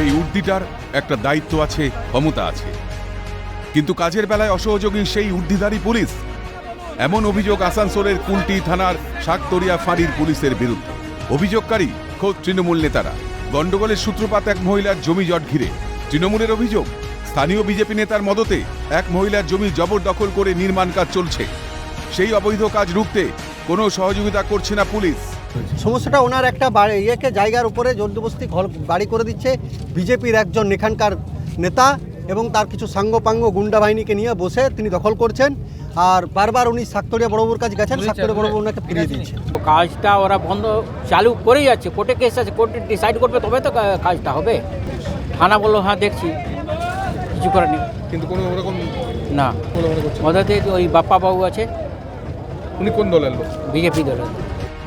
এই উর্দিটার একটা দায়িত্ব আছে, ক্ষমতা আছে। কিন্তু কাজের বেলায় অসহযোগী সেই উর্দিধারী পুলিশ। এমন অভিযোগ আসানসোলের কুলটি থানার শাকতরিয়া ফাঁড়ির পুলিশের বিরুদ্ধে। অভিযোগকারী খোদ তৃণমূল নেতারা। গণ্ডগোলের সূত্রপাত এক মহিলার জমি জট ঘিরে। তৃণমূলের অভিযোগ, স্থানীয় বিজেপি নেতার মদতে এক মহিলার জমি জবরদখল করে নির্মাণ কাজ চলছে। সেই অবৈধ কাজ রুখতে কোনো সহযোগিতা করছে না পুলিশ। সমস্যাটা ওনার একটা বাড়ি ইয়েকে জায়গার উপরে জলদবস্তি ঘর বাড়ি করে দিচ্ছে। বিজেপির একজন এখানকার নেতা এবং তার কিছু সাঙ্গপাঙ্গ গুন্ডা বাহিনীকে নিয়ে বসে তিনি দখল করছেন। আর বারবার উনি সাক্তরিয়া বড়বাবুর কাছে গেছেন। সাক্তরিয়া বড়বাবু ওনাকে ফিরিয়ে দিচ্ছেন কাজটা ওরা বন্ধ চালু করেই যাচ্ছে। কোর্টে কেস আছে কোর্টে ডিসাইড করবে তবে তো কাজটা হবে। থানা বলল হ্যাঁ দেখছি। কিছু করার নেই। কিন্তু কোনো ওরকম না। ওদের ওই বাপ্পা বাবু আছে। উনি কোন দলের লোক? বিজেপি দলের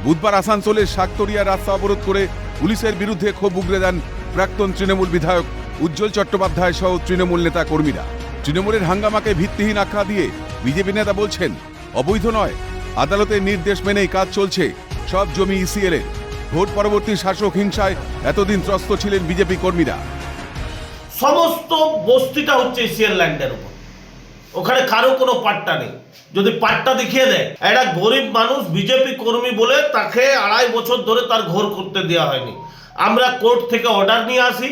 বুধবার আসানসোলের শাকতরিয়া রাস্তা অবরোধ করে পুলিশের বিরুদ্ধে ক্ষোভ উগরে দেন প্রাক্তন তৃণমূল বিধায়ক উজ্জ্বল চট্টোপাধ্যায় সহ তৃণমূল নেতা কর্মীরা। তৃণমূলের হাঙ্গামাকে ভিত্তিহীন আখ্যা দিয়ে বিজেপি নেতা বলছেন, অবৈধ নয়। আদালতের নির্দেশ মেনেই কাজ চলছে। সব জমি ইসিএল এর। ভোট পরবর্তী শাসক হিংসায় এতদিন ত্রস্ত ছিলেন বিজেপি কর্মীরা। সমস্ত বস্তিটা হচ্ছে এশিয়ান ল্যান্ডের উপর। ওখানে কারও কোনো পাট্টা নেই। যদি পাট্টা দেখিয়ে দেয়, একটা গরিব মানুষ বিজেপি কর্মী বলে তাকে আড়াই বছর ধরে তার ঘর করতে দেওয়া হয়নি। আমরা কোর্ট থেকে অর্ডার নিয়ে আসি,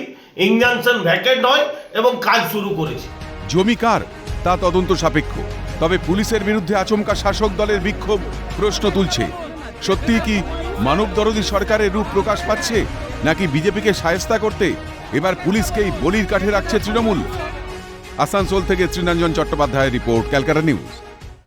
ইনজাংশন ভ্যাকেন্ট হয় এবং কাজ শুরু করেছি। জমি কার? তা তদন্ত সাপেক্ষ। তবে পুলিশের বিরুদ্ধে আচমকা শাসক দলের বিক্ষোভ প্রশ্ন তুলছে। সত্যি কি মানব দরদি সরকারের রূপ প্রকাশ পাচ্ছে, নাকি বিজেপিকে সায়স্তা করতে এবার পুলিশকেই বলির কাঠে রাখছে তৃণমূল? আসানসোল থেকে শ্রীনাঞ্জন চট্টোপাধ্যায়ের রিপোর্ট ক্যালকাটা নিউজ।